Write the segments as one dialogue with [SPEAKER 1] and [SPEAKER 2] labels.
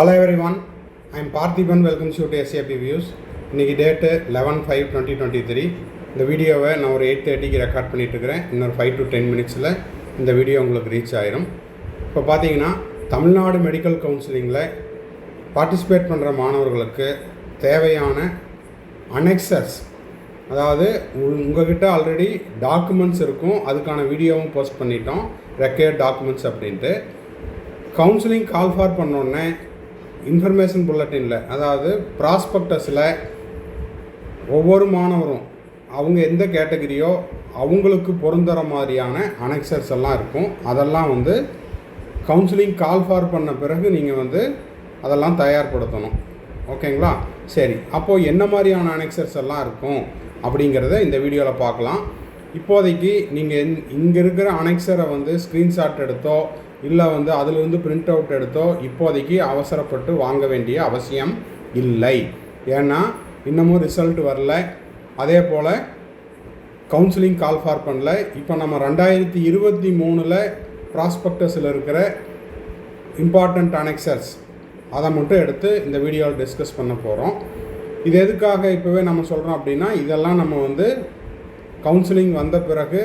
[SPEAKER 1] Hello everyone I am Parthiban welcome you to SAP views இன்றைக்கி date eleven five twenty twenty three இந்த வீடியோவை நான் ஒரு eight தேர்ட்டிக்கு ரெக்கார்ட் பண்ணிகிட்ருக்கிறேன் இன்னொரு ஃபைவ் டு டென் மினிட்ஸில் இந்த வீடியோ உங்களுக்கு ரீச் ஆயிரும். இப்போ பார்த்தீங்கன்னா தமிழ்நாடு மெடிக்கல் கவுன்சிலிங்கில் பார்ட்டிசிபேட் பண்ணுற மாணவர்களுக்கு தேவையான அனெக்சஸ் அதாவது உ- உங்ககிட்ட ஆல்ரெடி டாக்குமெண்ட்ஸ் இருக்கும். அதுக்கான வீடியோவும் போஸ்ட் பண்ணிட்டோம். ரெக்கேர்ட் டாக்குமெண்ட்ஸ் அப்படின்ட்டு. கவுன்சிலிங் கால் ஃபார் பண்ணோடனே இன்ஃபர்மேஷன் புல்லட்டினில். அதாவது ப்ராஸ்பெக்டஸில் ஒவ்வொரு மாணவரும் அவங்க எந்த கேட்டகரியோ அவங்களுக்கு பொருந்துகிற மாதிரியான அனெக்சர்ஸ் எல்லாம் இருக்கும். அதெல்லாம் வந்து கவுன்சிலிங் கால் ஃபார் பண்ண பிறகு நீங்கள் வந்து அதெல்லாம் தயார்படுத்தணும். ஓகேங்களா? சரி. அப்போது என்ன மாதிரியான அனெக்சர்ஸ் எல்லாம் இருக்கும் அப்படிங்கிறத இந்த வீடியோவில் பார்க்கலாம். இப்போதைக்கு நீங்கள் இங்கே இருக்கிற அனெக்சரை வந்து ஸ்க்ரீன்ஷாட் எடுத்தோ இல்லை வந்து அதிலிருந்து பிரிண்ட் அவுட் எடுத்தோ இப்போதைக்கு அவசரப்பட்டு வாங்க வேண்டிய அவசியம் இல்லை. ஏன்னா இன்னமும் ரிசல்ட் வரல. அதே போல் கவுன்சிலிங் கால் ஃபார் பண்ணல. இப்போ நம்ம ரெண்டாயிரத்தி இருபத்தி மூணில் ப்ராஸ்பெக்டஸில் இருக்கிற இம்பார்ட்டண்ட் அனெக்சர்ஸ் அதை மட்டும் எடுத்து இந்த வீடியோவில் டிஸ்கஸ் பண்ண போகிறோம் இது எதுக்காக இப்போவே நம்ம சொல்கிறோம் அப்படின்னா இதெல்லாம் நம்ம வந்து கவுன்சிலிங் வந்த பிறகு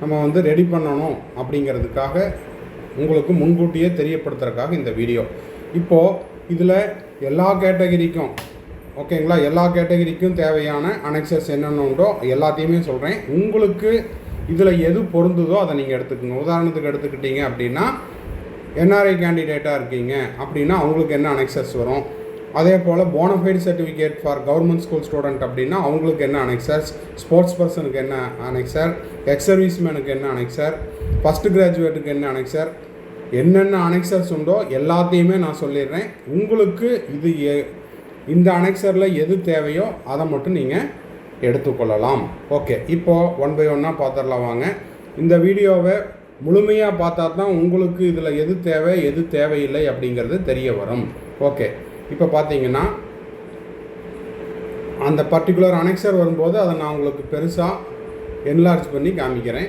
[SPEAKER 1] நம்ம வந்து ரெடி பண்ணணும் அப்படிங்கிறதுக்காக உங்களுக்கு முன்கூட்டியே தெரியப்படுத்துறதுக்காக இந்த வீடியோ. இப்போது இதில் எல்லா கேட்டகரிக்கும் ஓகேங்களா? எல்லா கேட்டகரிக்கும் தேவையான அனெக்சஸ் என்னென்ன உண்டோ எல்லாத்தையுமே சொல்கிறேன் உங்களுக்கு இதில் எது பொருந்துதோ அதை நீங்கள் எடுத்துக்கோங்க. உதாரணத்துக்கு எடுத்துக்கிட்டீங்க அப்படின்னா என்ஆர்ஐ கேண்டிடேட்டாக இருக்கீங்க அப்படின்னா அவங்களுக்கு என்ன அனெக்சஸ் வரும்? அதே போல் bonafide certificate for government school student அப்படின்னா அவங்களுக்கு என்ன அனெக்சர்ஸ் ஸ்போர்ட்ஸ் பர்சனுக்கு என்ன அனெக்சர் எக்ஸ் சர்வீஸ்மேனுக்கு என்ன அனெக்சர் ஃபஸ்ட்டு கிராஜுவேட்டுக்கு என்ன அனெக்சர் என்னென்ன அனெக்சர்ஸ் உண்டோ எல்லாத்தையுமே நான் சொல்லிடுறேன். உங்களுக்கு இது எ- இந்த அனெக்சரில் எது தேவையோ அதை மட்டும் நீங்கள் எடுத்துக்கொள்ளலாம். ஓகே இப்போது ஒன் பை ஒன்னாக பார்த்துடலாம் வாங்க. இந்த வீடியோவை முழுமையாக பார்த்தா தான் உங்களுக்கு இதில் எது தேவை எது தேவையில்லை அப்படிங்கிறது தெரிய வரும். ஓகே இப்போ பார்த்தீங்கன்னா அந்த பர்டிகுலர் அனெக்சர் வரும்போது அதை நான் உங்களுக்கு பெருசாக என்லார்ஜ் பண்ணி காமிக்கிறேன்.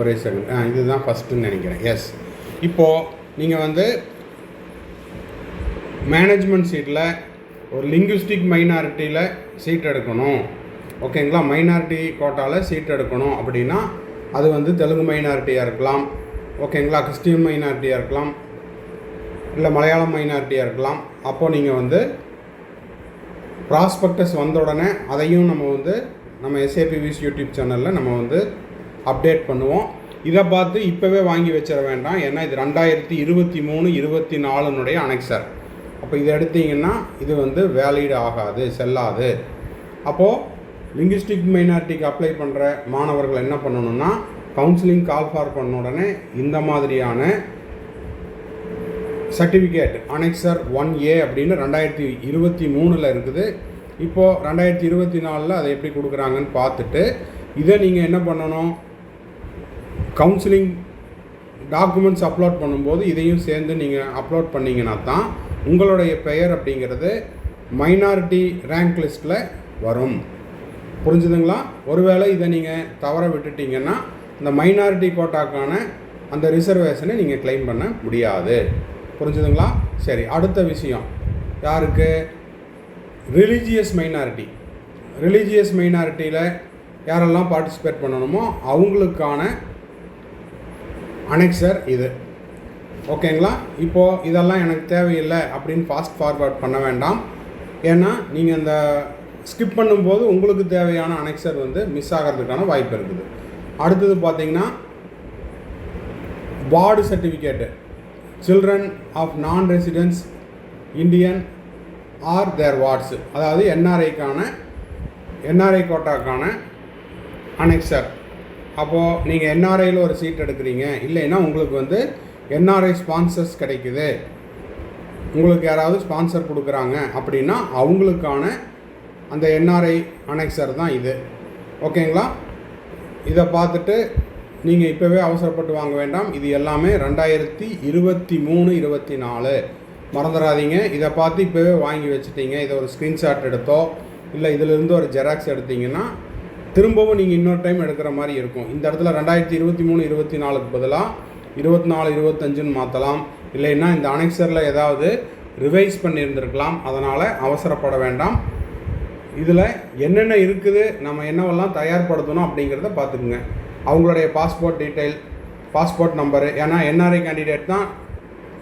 [SPEAKER 1] ஒரே செகண்ட் ஆ இதுதான் ஃபஸ்ட்டுன்னு நினைக்கிறேன். எஸ் இப்போது நீங்கள் வந்து மேனேஜ்மெண்ட் சீட்டில் ஒரு லிங்குஸ்டிக் மைனாரிட்டியில் சீட் எடுக்கணும். ஓகேங்களா மைனாரிட்டி கோட்டாவில் சீட் எடுக்கணும் அப்படின்னா அது வந்து தெலுங்கு மைனாரிட்டியாக இருக்கலாம். ஓகேங்களா கிறிஸ்டின் மைனாரிட்டியாக இருக்கலாம். இல்லை மலையாளம் மைனாரிட்டியாக இருக்கலாம். அப்போது நீங்கள் வந்து ப்ராஸ்பெக்டஸ் வந்த உடனே அதையும் நம்ம வந்து நம்ம எஸ்ஏபிவிஸ் யூடியூப் சேனலில் நம்ம வந்து அப்டேட் பண்ணுவோம். இதை பார்த்து இப்போவே வாங்கி வச்சிட வேண்டாம். ஏன்னா இது ரெண்டாயிரத்தி இருபத்தி மூணு இருபத்தி நாலுனுடைய அனெக்சர் அப்போ இதை எடுத்தீங்கன்னா இது வந்து வேலிட் ஆகாது செல்லாது. அப்போது லிங்குஸ்டிக் மைனாரிட்டிக்கு அப்ளை பண்ணுற மாணவர்கள் என்ன பண்ணணுன்னா கவுன்சிலிங் கால் ஃபார் பண்ண உடனே இந்த மாதிரியான சர்டிஃபிகேட் அனெக்சர் ஒன் ஏ அப்படின்னு ரெண்டாயிரத்தி இருபத்தி மூணில் இருக்குது. இப்போது ரெண்டாயிரத்தி இருபத்தி நாலில் அதை எப்படி கொடுக்குறாங்கன்னு பார்த்துட்டு இதை நீங்கள் என்ன பண்ணணும்? கவுன்சிலிங் டாக்குமெண்ட்ஸ் அப்லோட் பண்ணும்போது இதையும் சேர்ந்து நீங்கள் அப்லோட் பண்ணீங்கன்னா தான் உங்களுடைய பெயர் அப்படிங்கிறது மைனாரிட்டி ரேங்க் லிஸ்ட்டில் வரும். புரிஞ்சுதுங்களா? ஒருவேளை இதை நீங்கள் தவற விட்டுட்டிங்கன்னா இந்த மைனாரிட்டி கோட்டாக்கான அந்த ரிசர்வேஷனை நீங்கள் க்ளைம் பண்ண முடியாது. புரிஞ்சுதுங்களா? சரி அடுத்த விஷயம். யாருக்கு? ரிலீஜியஸ் மைனாரிட்டி ரிலீஜியஸ் மைனாரிட்டியில் யாரெல்லாம் பார்ட்டிசிபேட் பண்ணணுமோ அவங்களுக்கான அனெக்சர் இது. ஓகேங்களா? இப்போது இதெல்லாம் எனக்கு தேவையில்லை அப்படின்னு ஃபாஸ்ட் ஃபார்வர்ட் பண்ண வேண்டாம். ஏன்னா நீங்கள் இந்த ஸ்கிப் பண்ணும்போது உங்களுக்கு தேவையான அனெக்சர் வந்து மிஸ் ஆகிறதுக்கான வாய்ப்பு இருக்குது. அடுத்தது பார்த்தீங்கன்னா ward certificate. Children of non residence Indian or their wards அதாவது என்ஆர்ஐக்கான என்ஆர்ஐ கோட்டாக்கான அனெக்சர் அப்போது நீங்கள் என்ஆர்ஐயில் ஒரு சீட் எடுக்கிறீங்க. இல்லைன்னா உங்களுக்கு வந்து என்ஆர்ஐ ஸ்பான்சர்ஸ் கிடைக்குது. உங்களுக்கு யாராவது ஸ்பான்சர் கொடுக்குறாங்க அப்படின்னா அவங்களுக்கான அந்த என்ஆர்ஐ அனெக்சர் தான் இது. ஓகேங்களா இதை பார்த்துட்டு நீங்கள் இப்போவே அவசரப்பட்டு வாங்க வேண்டாம். இது எல்லாமே ரெண்டாயிரத்தி இருபத்தி மூணு இருபத்தி நாலு. மறந்துடாதீங்க. இதை பார்த்து இப்போவே வாங்கி வச்சுட்டீங்க. இதை ஒரு ஸ்க்ரீன்ஷாட் எடுத்தோ இல்லை இதிலிருந்து ஒரு ஜெராக்ஸ் எடுத்தீங்கன்னா திரும்பவும் நீங்கள் இன்னொரு டைம் எடுக்கிற மாதிரி இருக்கும். இந்த இடத்துல ரெண்டாயிரத்தி இருபத்தி மூணு இருபத்தி நாலுக்கு பதிலாக இருபத்தி நாலு இருபத்தஞ்சுன்னு மாற்றலாம் இல்லைன்னா இந்த அனெக்சரில் ஏதாவது ரிவைஸ் பண்ணியிருந்திருக்கலாம். அதனால் அவசரப்பட வேண்டாம். இதில் என்னென்ன இருக்குது நம்ம என்னவெல்லாம் தயார்படுத்தணும் அப்படிங்கிறத பார்த்துக்குங்க. அவங்களுடைய பாஸ்போர்ட் டீட்டெயில் பாஸ்போர்ட் நம்பரு ஏன்னா என்ஆர்ஐ கேண்டிடேட் தான்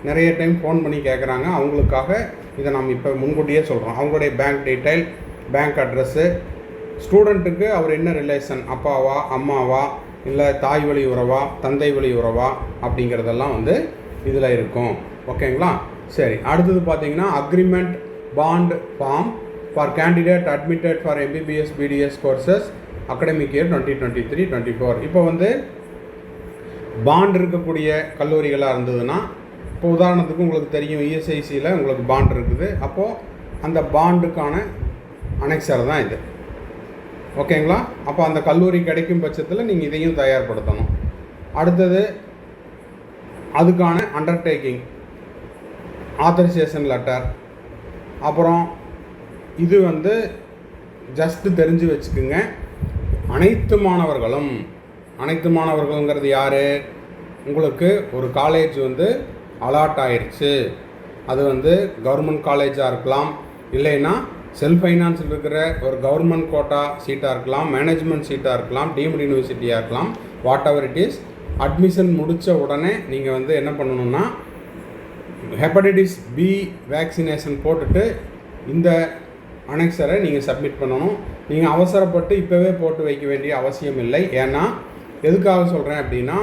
[SPEAKER 1] நிறைய டைம் ஃபோன் பண்ணி கேட்குறாங்க அவங்களுக்காக இதை நம்ம இப்போ முன்கூட்டியே சொல்கிறோம் அவங்களுடைய பேங்க் டீட்டெயில் பேங்க் அட்ரஸ்ஸு ஸ்டூடெண்ட்டுக்கு அவர் என்ன ரிலேஷன் அப்பாவா அம்மாவா இல்லை தாய் வழி உறவா தந்தை வழி உறவா அப்படிங்கிறதெல்லாம் வந்து இதில் இருக்கும். ஓகேங்களா? சரி அடுத்தது பார்த்தீங்கன்னா agreement bond form for candidate admitted for MBBS BDS courses academic year twenty twenty three twenty four இப்போ வந்து பாண்ட் இருக்கக்கூடிய கல்லூரிகளாக இருந்ததுன்னா இப்போ உதாரணத்துக்கு உங்களுக்கு தெரியும் இஎஸ்ஐசியில் உங்களுக்கு பாண்ட் இருக்குது. அப்போது அந்த பாண்டுக்கான அனெக்சர் தான் இது. ஓகேங்களா? அப்போ அந்த கல்லூரி கிடைக்கும் பட்சத்தில் நீங்கள் இதையும் தயார்படுத்தணும். அடுத்தது அதுக்கான அண்டர்டேக்கிங் ஆத்தரைசேஷன் லெட்டர் அப்புறம் இது வந்து ஜஸ்ட்டு தெரிஞ்சு வச்சுக்குங்க. அனைத்து மாணவர்களும் அனைத்து மாணவர்களுங்கிறது யார்? உங்களுக்கு ஒரு காலேஜ் வந்து அலாட் ஆயிடுச்சு அது வந்து கவர்மெண்ட் காலேஜாக இருக்கலாம். இல்லைன்னா செல்ஃப் ஃபைனான்ஸில் இருக்கிற ஒரு கவர்மெண்ட் கோட்டா சீட்டாக இருக்கலாம். மேனேஜ்மெண்ட் சீட்டாக இருக்கலாம். டீம்டு யூனிவர்சிட்டியாக இருக்கலாம். Whatever it is admission முடித்த உடனே நீங்கள் வந்து என்ன பண்ணணுன்னா ஹெப்படைட்டிஸ் பி வேக்சினேஷன் போட்டுட்டு இந்த அனெக்சரை நீங்கள் சப்மிட் பண்ணணும். நீங்கள் அவசரப்பட்டு இப்போவே போட்டு வைக்க வேண்டிய அவசியம் இல்லை. ஏன்னா எதுக்காக சொல்கிறேன் அப்படின்னா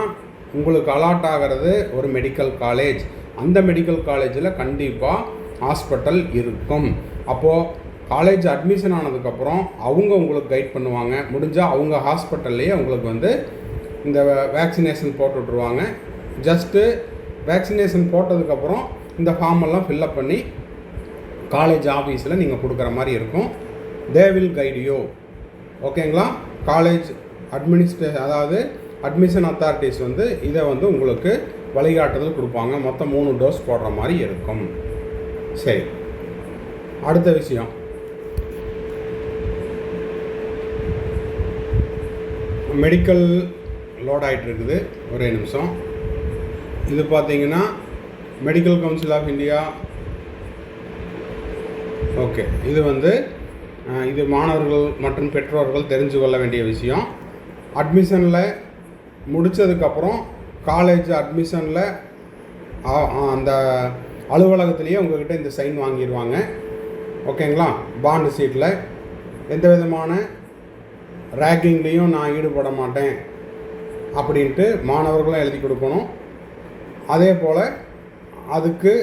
[SPEAKER 1] உங்களுக்கு அலாட் ஆகிறது ஒரு மெடிக்கல் காலேஜ் அந்த மெடிக்கல் காலேஜில் கண்டிப்பாக ஹாஸ்பிட்டல் இருக்கும். அப்போது காலேஜ் அட்மிஷன் ஆனதுக்கப்புறம் அவங்க உங்களுக்கு கைட் பண்ணுவாங்க. முடிஞ்சால் அவங்க ஹாஸ்பிட்டல்லையே உங்களுக்கு வந்து இந்த வேக்சினேஷன் போட்டு விட்ருவாங்க ஜஸ்ட்டு வேக்சினேஷன் போட்டதுக்கப்புறம் இந்த ஃபார்ம் எல்லாம் ஃபில்லப் பண்ணி காலேஜ் ஆஃபீஸில் நீங்கள் கொடுக்குற மாதிரி இருக்கும். தே வில் கைடியோ ஓகேங்களா காலேஜ் அட்மினிஸ்ட்ரே அதாவது அட்மிஷன் அத்தாரிட்டிஸ் வந்து இதை வந்து உங்களுக்கு வழிகாட்டுதல் கொடுப்பாங்க. மொத்தம் மூணு டோஸ் போடுற மாதிரி இருக்கும். சரி. அடுத்த விஷயம். மெடிக்கல் லோட் ஆகிட்டு இருக்குது ஒரே நிமிஷம். இது பார்த்தீங்கன்னா medical council of India okay. இது வந்து இது மாணவர்கள் மற்றும் பெற்றோர்கள் தெரிஞ்சு கொள்ள வேண்டிய விஷயம். அட்மிஷனில் முடித்ததுக்கப்புறம் காலேஜ் அட்மிஷனில் அந்த அலுவலகத்துலேயே உங்கள்கிட்ட இந்த சைன் வாங்கிடுவாங்க ஓகேங்களா? பாண்டு சீட்டில் எந்த விதமான ரேக்கிங்லேயும் நான் ஈடுபட மாட்டேன் அப்படின்ட்டு மாணவர்களும் எழுதி கொடுக்கணும். அதே போல் அதுக்கு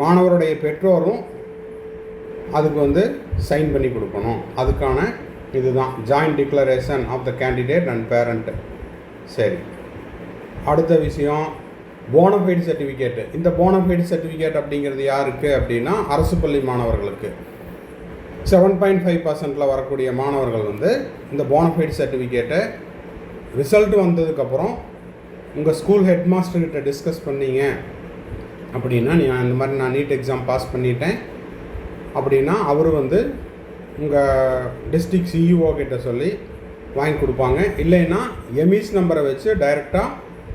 [SPEAKER 1] மாணவருடைய பெற்றோரும் அதுக்கு வந்து சைன் பண்ணி கொடுக்கணும். அதுக்கான இதுதான். Joint declaration of the candidate and parent சரி. அடுத்த விஷயம் போனஃபைடு சர்டிஃபிகேட்டு இந்த போனஃபைடு சர்டிஃபிகேட் அப்படிங்கிறது யாருக்கு அப்படின்னா அரசு பள்ளி மாணவர்களுக்கு. செவன் பாயிண்ட் ஃபைவ் பர்சன்டில் வரக்கூடிய மாணவர்கள் வந்து இந்த போனஃபைடு சர்டிஃபிகேட்டை ரிசல்ட் வந்ததுக்கப்புறம் உங்கள் ஸ்கூல் ஹெட் மாஸ்டர்கிட்ட டிஸ்கஸ் பண்ணீங்க. அப்படின்னா நீ இந்த மாதிரி நான் நீட் எக்ஸாம் பாஸ் பண்ணிட்டேன். அப்படின்னா அவர் வந்து உங்கள் டிஸ்ட்ரிக்ட் சிஇஓ கிட்ட சொல்லி வாங்கி கொடுப்பாங்க. இல்லைன்னா எமிஸ் நம்பரை வச்சு டைரெக்டாக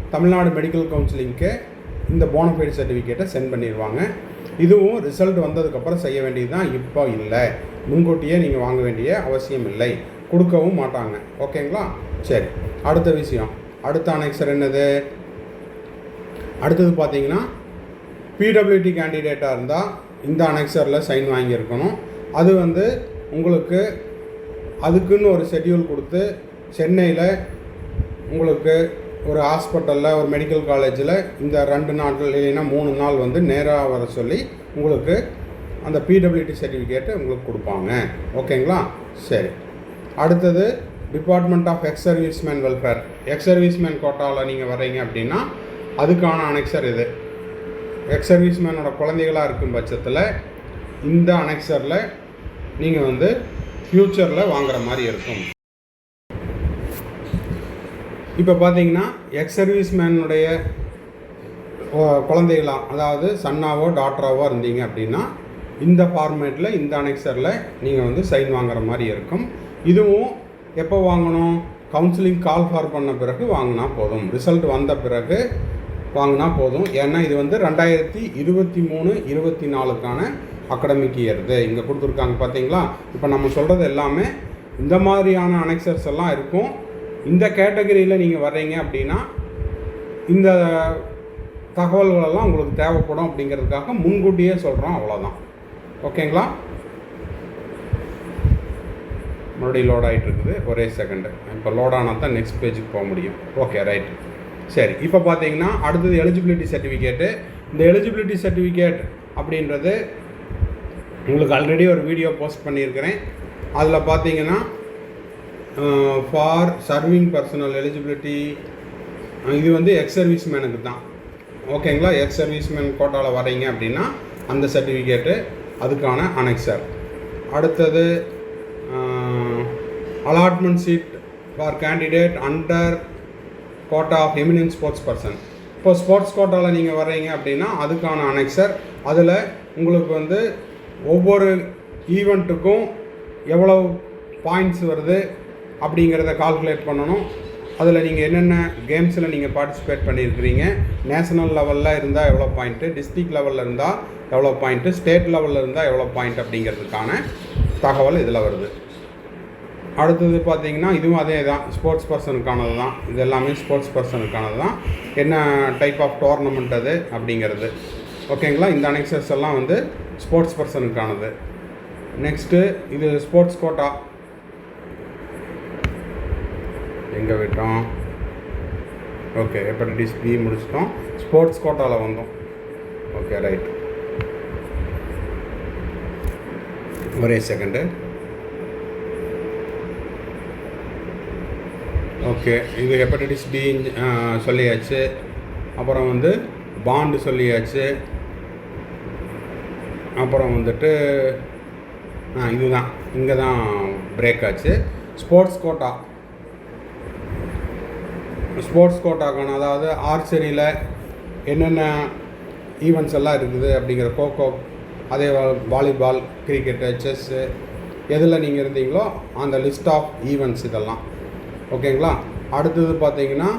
[SPEAKER 1] தமிழ்நாடு மெடிக்கல் கவுன்சிலிங்க்கு இந்த போனஃபைடு சர்டிஃபிகேட்டை சென்ட் பண்ணிடுவாங்க இதுவும் ரிசல்ட் வந்ததுக்கப்புறம் செய்ய வேண்டியது தான் இப்போ இல்லை. முன்கூட்டியே நீங்கள் வாங்க வேண்டிய அவசியம் இல்லை. கொடுக்கவும் மாட்டாங்க. ஓகேங்களா? சரி. அடுத்த விஷயம். அடுத்த அனெக்சர் என்னது? அடுத்தது பார்த்தீங்கன்னா பிடபிள்யூடி கேண்டிடேட்டாக இருந்தால் இந்த அனெக்சரில் சைன் வாங்கியிருக்கணும். அது வந்து உங்களுக்கு அதுக்குன்னு ஒரு ஷெட்யூல் கொடுத்து சென்னையில் உங்களுக்கு ஒரு ஹாஸ்பிட்டலில் ஒரு மெடிக்கல் காலேஜில் இந்த ரெண்டு நாட்கள் இல்லைன்னா மூணு நாள் வந்து நேராக வர சொல்லி உங்களுக்கு அந்த பிடபிள்யூடி சர்டிஃபிகேட்டை உங்களுக்கு கொடுப்பாங்க. ஓகேங்களா? சரி. அடுத்தது department of ex serviceman welfare ex serviceman கோட்டாவில் நீங்கள் வர்றீங்க அப்படின்னா அதுக்கான அனெக்சர் இது. எக்ஸ் சர்வீஸ் மேனோட குழந்தைகளாக இருக்கும் பட்சத்தில் இந்த அனெக்சரில் நீங்கள் வந்து ஃப்யூச்சரில் வாங்குகிற மாதிரி இருக்கும். இப்போ பார்த்தீங்கன்னா எக்ஸ் சர்வீஸ் மேனுடைய குழந்தைகளா அதாவது சன்னாவோ டாட்டராவோ இருந்தீங்க அப்படின்னா இந்த ஃபார்மேட்டில் இந்த அனெக்சரில் நீங்கள் வந்து சைன் வாங்குற மாதிரி இருக்கும். இதுவும் எப்போ வாங்கணும்? கவுன்சிலிங் கால் ஃபார் பண்ண பிறகு வாங்கினா போதும். ரிசல்ட் வந்த பிறகு வாங்கினா போதும். ஏன்னா இது வந்து ரெண்டாயிரத்தி இருபத்தி மூணு இருபத்தி நாலுக்கான அகடமிக் இயர்து இங்கே கொடுத்துருக்காங்க பார்த்தீங்களா இப்போ நம்ம சொல்கிறது எல்லாமே இந்த மாதிரியான அனெக்சர்ஸ் எல்லாம் இருக்கும். இந்த கேட்டகரியில் நீங்கள் வர்றீங்க அப்படின்னா இந்த தகவல்களெல்லாம் உங்களுக்கு தேவைப்படும் அப்படிங்கிறதுக்காக முன்கூட்டியே சொல்கிறோம் அவ்வளோதான் ஓகேங்களா? மறுபடியும் லோட் ஆகிட்டு இருக்குது. ஒரே செகண்டு இப்போ லோட் ஆனால் தான் நெக்ஸ்ட் பேஜுக்கு போக முடியும். ஓகே ரைட் சரி இப்போ பார்த்தீங்கன்னா அடுத்தது எலிஜிபிலிட்டி சர்டிஃபிகேட்டு இந்த எலிஜிபிலிட்டி சர்டிஃபிகேட் அப்படின்றது உங்களுக்கு ஆல்ரெடி ஒரு வீடியோ போஸ்ட் பண்ணியிருக்கிறேன். அதில் பார்த்தீங்கன்னா ஃபார் சர்விங் பர்சனல் எலிஜிபிலிட்டி இது வந்து எக்ஸ் சர்வீஸ் மேனுக்கு தான். ஓகேங்களா எக்ஸ் சர்வீஸ் மேன் கோட்டாவில் வரீங்க அப்படின்னா அந்த சர்டிஃபிகேட்டு அதுக்கான அனெக்சர் அடுத்தது allotment seat for candidate under quota of eminent sports person இப்போ ஸ்போர்ட்ஸ் கோட்டாவில் நீங்கள் வர்றீங்க அப்படின்னா அதுக்கான அனெக்சர் அதில் உங்களுக்கு வந்து ஒவ்வொரு ஈவெண்ட்டுக்கும் எவ்வளோ பாயிண்ட்ஸ் வருது அப்படிங்கிறத கால்குலேட் பண்ணணும். அதில் நீங்கள் என்னென்ன கேம்ஸில் நீங்கள் பார்ட்டிசிபேட் பண்ணியிருக்கிறீங்க நேஷனல் லெவலில் இருந்தால் எவ்வளோ பாயிண்ட்டு டிஸ்ட்ரிக்ட் லெவலில் இருந்தால் எவ்வளோ பாயிண்ட்டு ஸ்டேட் லெவலில் இருந்தால் எவ்வளோ பாயிண்ட் அப்படிங்கிறதுக்கான தகவல் இதில் வருது. அடுத்தது பார்த்தீங்கன்னா இதுவும் அதே தான். ஸ்போர்ட்ஸ் பர்சனுக்கானது தான். இது எல்லாமே ஸ்போர்ட்ஸ் பர்சனுக்கானது தான். என்ன டைப் ஆஃப் டோர்னமெண்ட் அது அப்படிங்கிறது. ஓகேங்களா இந்த அனெக்சஸ் எல்லாம் வந்து ஸ்போர்ட்ஸ் பர்சனுக்கானது நெக்ஸ்ட்டு இது ஸ்போர்ட்ஸ் கோட்டா எங்கே விட்டோம்? ஓகே ஹெப்படைட்டிஸ் பி முடிச்சிட்டோம். ஸ்போர்ட்ஸ் கோட்டாவில் வந்தோம். ஓகே ரைட் ஒரே செகண்டு ஓகே இது ஹெப்படைட்டிஸ் டி சொல்லியாச்சு. அப்புறம் வந்து பாண்டு சொல்லியாச்சு. அப்புறம் வந்துட்டு ஆ இதுதான். இங்கே தான் பிரேக் ஆச்சு. Sports quota. ஸ்போர்ட்ஸ் கோட்டாக்கான அதாவது ஆர்ச்சரியில் என்னென்ன ஈவெண்ட்ஸ் எல்லாம் இருக்குது அப்படிங்கிற கோகோ அதே வாலிபால் கிரிக்கெட்டு செஸ்ஸு எதில் நீங்கள் இருந்தீங்களோ அந்த லிஸ்ட் ஆஃப் ஈவெண்ட்ஸ் இதெல்லாம். ஓகேங்களா? அடுத்தது பார்த்தீங்கன்னா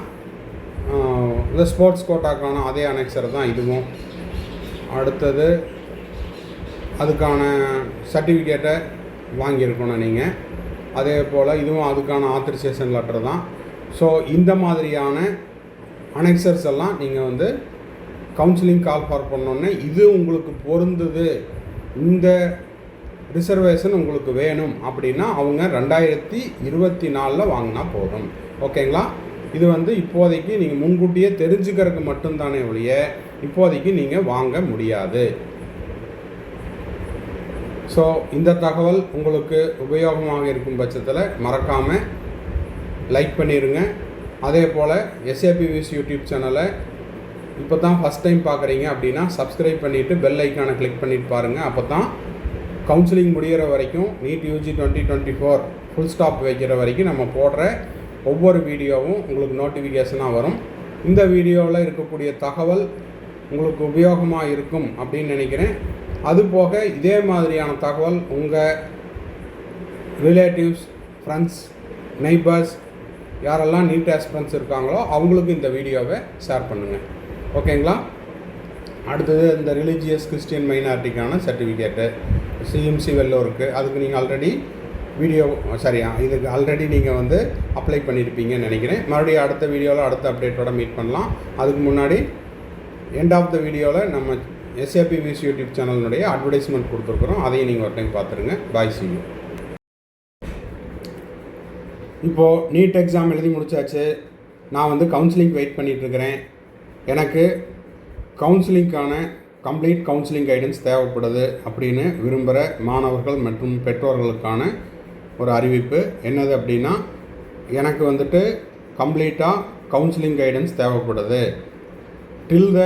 [SPEAKER 1] இந்த ஸ்போர்ட்ஸ் கோட்டாக்கான அதே அனெக்சர் தான் இதுவும். அடுத்தது அதுக்கான சர்டிஃபிகேட்டை வாங்கியிருக்கணும் நீங்கள் அதே போல் இதுவும் அதுக்கான ஆத்தரைசேஷன் லெட்டர் தான். ஸோ இந்த மாதிரியான அனெக்சர்ஸ் எல்லாம் நீங்கள் வந்து கவுன்சிலிங் கால் ஃபார் பண்ணோன்னே இது உங்களுக்கு பொருந்தது. இந்த ரிசர்வேஷன் உங்களுக்கு வேணும் அப்படின்னா அவங்க ரெண்டாயிரத்தி இருபத்தி நாலில் வாங்கினா போதும். ஓகேங்களா? இது வந்து இப்போதைக்கு நீங்கள் முன்கூட்டியே தெரிஞ்சுக்கிறதுக்கு மட்டும்தானே ஒழிய இப்போதைக்கு நீங்கள் வாங்க முடியாது. ஸோ இந்த தகவல் உங்களுக்கு உபயோகமாக இருக்கும் பட்சத்தில் மறக்காமல் லைக் பண்ணிடுங்க அதே போல் எஸ்ஏபி வியூஸ் யூடியூப் சேனலை இப்போ தான் ஃபஸ்ட் டைம் பார்க்குறீங்க அப்படின்னா சப்ஸ்கிரைப் பண்ணிவிட்டு பெல் ஐக்கானை கிளிக் பண்ணிட்டு பாருங்கள் அப்போ தான் கவுன்சிலிங் முடிகிற வரைக்கும் NEET UG twenty twenty four full stop வைக்கிற வரைக்கும் நம்ம போடுற ஒவ்வொரு வீடியோவும் உங்களுக்கு நோட்டிஃபிகேஷனாக வரும். இந்த வீடியோவில் இருக்கக்கூடிய தகவல் உங்களுக்கு உபயோகமாக இருக்கும் அப்படின்னு நினைக்கிறேன். அதுபோக இதே மாதிரியான தகவல் உங்கள் ரிலேட்டிவ்ஸ் ஃப்ரெண்ட்ஸ் நெய்பர்ஸ் யாரெல்லாம் நீட் ஆஸ்பிரன்ஸ் இருக்காங்களோ அவங்களுக்கும் இந்த வீடியோவை ஷேர் பண்ணுங்கள் ஓகேங்களா அடுத்தது இந்த ரிலீஜியஸ் கிறிஸ்டியன் மைனாரிட்டிக்கான சர்டிஃபிகேட்டு சிஎம்சி வெல்லோருக்கு அதுக்கு நீங்கள் ஆல்ரெடி வீடியோ சரியா இதுக்கு ஆல்ரெடி நீங்கள் வந்து அப்ளை பண்ணியிருப்பீங்கன்னு நினைக்கிறேன். மறுபடியும் அடுத்த வீடியோவில் அடுத்த அப்டேட்டோட மீட் பண்ணலாம். அதுக்கு முன்னாடி எண்ட் ஆஃப் த வீடியோவில் நம்ம எஸ்ஏபி விஸ் யூடியூப் சேனலினுடைய அட்வர்டைஸ்மெண்ட் கொடுத்துருக்குறோம். அதையும் நீங்கள் ஒரு டைம் பார்த்துருங்க. பாய் சி இப்போது நீட் எக்ஸாம் எழுதி முடிச்சாச்சு. நான் வந்து கவுன்சிலிங் வெயிட் பண்ணிகிட்ருக்கிறேன் எனக்கு கவுன்சிலிங்க்கான கம்ப்ளீட் கவுன்சிலிங் கைடன்ஸ் தேவைப்படுது அப்படின்னு விரும்புகிற மாணவர்கள் மற்றும் பெற்றோர்களுக்கான ஒரு அறிவிப்பு. என்னது அப்படின்னா எனக்கு வந்துட்டு கம்ப்ளீட்டாக கவுன்சிலிங் கைடன்ஸ் தேவைப்படுது. டில் த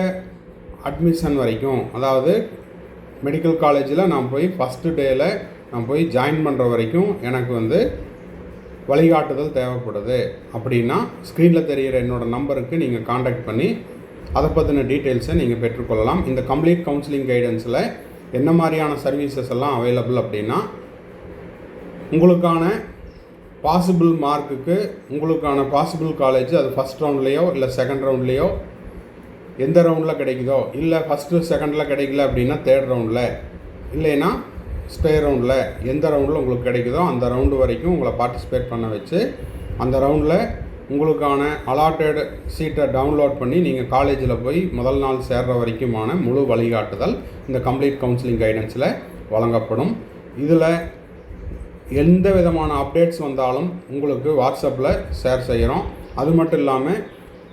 [SPEAKER 1] அட்மிஷன் வரைக்கும். அதாவது மெடிக்கல் காலேஜில் நான் போய் ஃபஸ்ட்டு டேயில் நான் போய் ஜாயின் பண்ணுற வரைக்கும் எனக்கு வந்து வழிகாட்டுதல் தேவைப்படுது. அப்படின்னா ஸ்க்ரீனில் தெரிகிற என்னோடய நம்பருக்கு நீங்கள் காண்டாக்ட் பண்ணி அதை பற்றின டீட்டெயில்ஸை நீங்கள் பெற்றுக்கொள்ளலாம். இந்த கம்ப்ளீட் கவுன்சிலிங் கைடன்ஸில் என்ன மாதிரியான சர்வீசஸ் எல்லாம் அவைலபிள் அப்படின்னா உங்களுக்கான பாசிபிள் மார்க்குக்கு உங்களுக்கான பாசிபிள் காலேஜ் அது ஃபஸ்ட் ரவுண்ட்லேயோ இல்லை செகண்ட் ரவுண்ட்லேயோ எந்த ரவுண்டில் கிடைக்குதோ இல்லை ஃபஸ்ட்டு செகண்டில் கிடைக்கல அப்படின்னா தேர்ட் ரவுண்டில் இல்லைன்னா ஸ்டே ரவுண்டில் எந்த ரவுண்டில் உங்களுக்கு கிடைக்குதோ அந்த ரவுண்டு வரைக்கும் உங்களை பார்ட்டிசிபேட் பண்ண வச்சு அந்த ரவுண்டில் உங்களுக்கான அலாட்டட் சீட்டை டவுன்லோட் பண்ணி நீங்கள் காலேஜில் போய் முதல் நாள் சேர்ற வரைக்குமான முழு வழிகாட்டுதல் இந்த கம்ப்ளீட் கவுன்சிலிங் கைடன்ஸில் வழங்கப்படும். இதில் எந்த விதமான அப்டேட்ஸ் வந்தாலும் உங்களுக்கு வாட்ஸ்அப்பில் ஷேர் செய்கிறோம் அது மட்டும் இல்லாமல்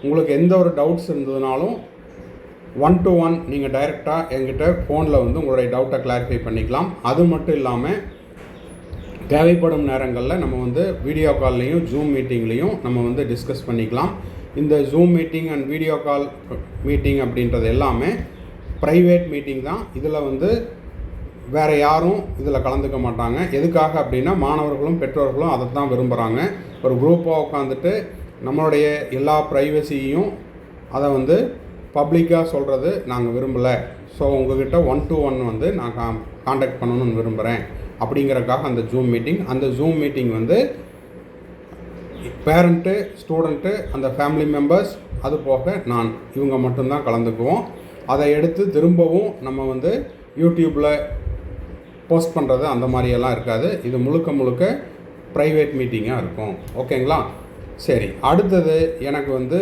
[SPEAKER 1] உங்களுக்கு எந்த ஒரு டவுட்ஸ் இருந்ததுனாலும் ஒன் டு ஒன் நீங்கள் டைரெக்டாக எங்கிட்ட ஃபோனில் வந்து உங்களுடைய டவுட்டை கிளாரிஃபை பண்ணிக்கலாம். அது மட்டும் இல்லாமல் தேவைப்படும் நேரங்களில் நம்ம வந்து வீடியோ கால்லையும் ஜூம் மீட்டிங்லேயும் நம்ம வந்து டிஸ்கஸ் பண்ணிக்கலாம். இந்த Zoom meeting and video call meeting அப்படின்றது எல்லாமே ப்ரைவேட் மீட்டிங் தான். இதில் வந்து வேறு யாரும் இதில் கலந்துக்க மாட்டாங்க. எதுக்காக அப்படின்னா மாணவர்களும் பெற்றோர்களும் அதை தான் விரும்புகிறாங்க ஒரு குரூப்பாக உட்காந்துட்டு நம்மளுடைய எல்லா ப்ரைவசியையும் அதை வந்து பப்ளிக்காக சொல்கிறது நாங்கள் விரும்பலை. ஸோ உங்ககிட்ட ஒன் டு ஒன் வந்து நான் கா காண்டாக்ட் பண்ணணும்னு விரும்புகிறேன் அப்படிங்கிறக்காக அந்த ஜூம் மீட்டிங் அந்த ஜூம் மீட்டிங் வந்து பேரண்ட்டு ஸ்டூடெண்ட்டு அந்த ஃபேமிலி மெம்பர்ஸ் அது போக நான் இவங்க மட்டும்தான் கலந்துக்குவோம். அதை எடுத்து திரும்பவும் நம்ம வந்து யூடியூப்பில் போஸ்ட் பண்ணுறது அந்த மாதிரியெல்லாம் இருக்காது. இது முழுக்க முழுக்க ப்ரைவேட் மீட்டிங்காக இருக்கும். ஓகேங்களா? சரி அடுத்தது எனக்கு வந்து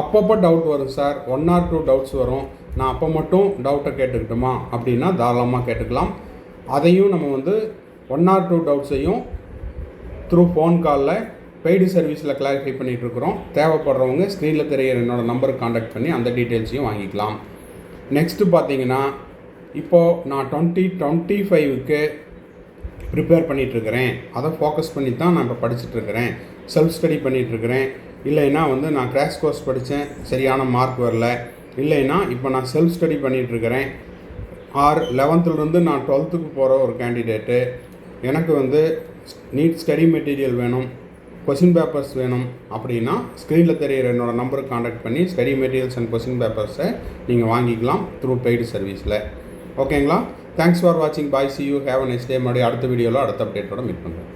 [SPEAKER 1] அப்பப்போ டவுட் வரும் sir one or two doubts வரும். நான் அப்போ மட்டும் டவுட்டை கேட்டுக்கிட்டுமா? அப்படின்னா தாராளமாக கேட்டுக்கலாம். அதையும் நம்ம வந்து ஒன் ஆர் டூ டவுட்ஸையும் த்ரூ ஃபோன் காலில் பெய்டு சர்வீஸில் கிளாரிஃபை பண்ணிகிட்ருக்குறோம் தேவைப்படுறவங்க ஸ்க்ரீனில் தெரிகிற என்னோடய நம்பருக்கு காண்டாக்ட் பண்ணி அந்த டீட்டெயில்ஸையும் வாங்கிக்கலாம். நெக்ஸ்ட்டு பார்த்தீங்கன்னா இப்போது நான் டுவெண்ட்டி டுவெண்ட்டி ஃபைவுக்கு ப்ரிப்பேர் பண்ணிகிட்ருக்கிறேன் அதை ஃபோக்கஸ் பண்ணி தான் நான் இப்போ படிச்சுட்ருக்கிறேன் செல்ஃப் ஸ்டடி பண்ணிகிட்ருக்கிறேன் இல்லைன்னா வந்து நான் கிராஷ் கோர்ஸ் படித்தேன் சரியான மார்க் வரல. இல்லைன்னா இப்போ நான் செல்ஃப் ஸ்டடி பண்ணிகிட்ருக்கிறேன் ஆர் லெவன்த்துலேருந்து நான் டுவெல்த்துக்கு போகிற ஒரு கேண்டிடேட்டு எனக்கு வந்து நீட் ஸ்டடி மெட்டீரியல் வேணும் கொஷின் பேப்பர்ஸ் வேணும் அப்படின்னா ஸ்க்ரீனில் தெரியிற என்னோடய நம்பருக்கு காண்டாக்ட் பண்ணி ஸ்டடி மெட்டீரியல்ஸ் அண்ட் கொஷின் பேப்பர்ஸை நீங்கள் வாங்கிக்கலாம் த்ரூ பெய்டு சர்வீஸில் ஓகேங்களா தேங்க்ஸ் ஃபார் வாட்சிங் bye see you have a next day மறுபடியும் அடுத்த வீடியோவில் அடுத்த அப்டேட்டோட மீட் பண்ணுறேன்